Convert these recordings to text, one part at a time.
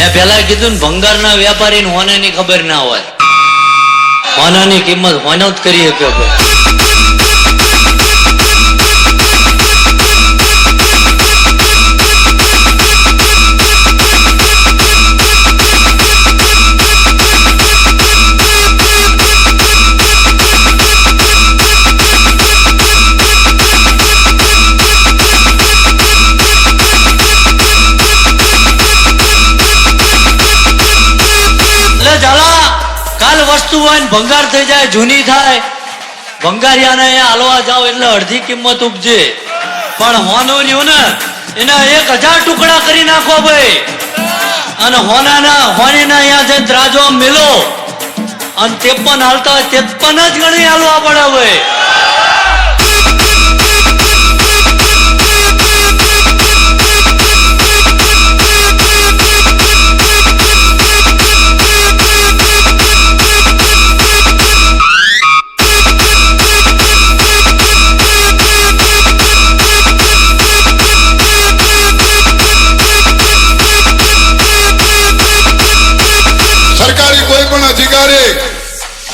મેં પેલા કીધું ને, ભંગારના વેપારી હોનાની ખબર ના હોય. હોનાની કિંમત હોનો કરી શકે વસ્તુ હોય ને ભંગાર થઈ જાય, જૂની થાય. ભંગારિયાને અહીંયા હાલવા જાઓ એટલે અડધી કિંમત ઉપજે. પણ હોનું રહ્યું ને, એના એક હજાર ટુકડા કરી નાખો ભાઈ. અને હોનાના, હોનીના અહીંયા જઈને ત્રાજો મેલો, અને તેપન હાલતા હોય ત્રેપન જ ગણી હાલવા પડે ભાઈ.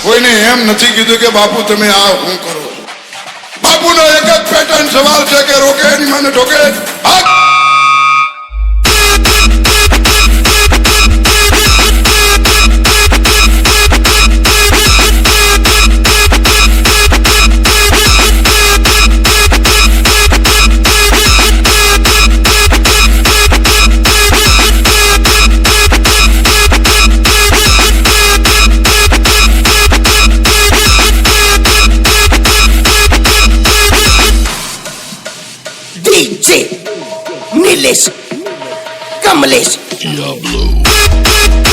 કોઈને એમ નથી કીધું કે બાપુ તમે આ હું કરો બાપુનો એક જ પેટર્ન સવાલ છે કે રોકે એની મને ઠોકે Shoeless, gumless, Diablo.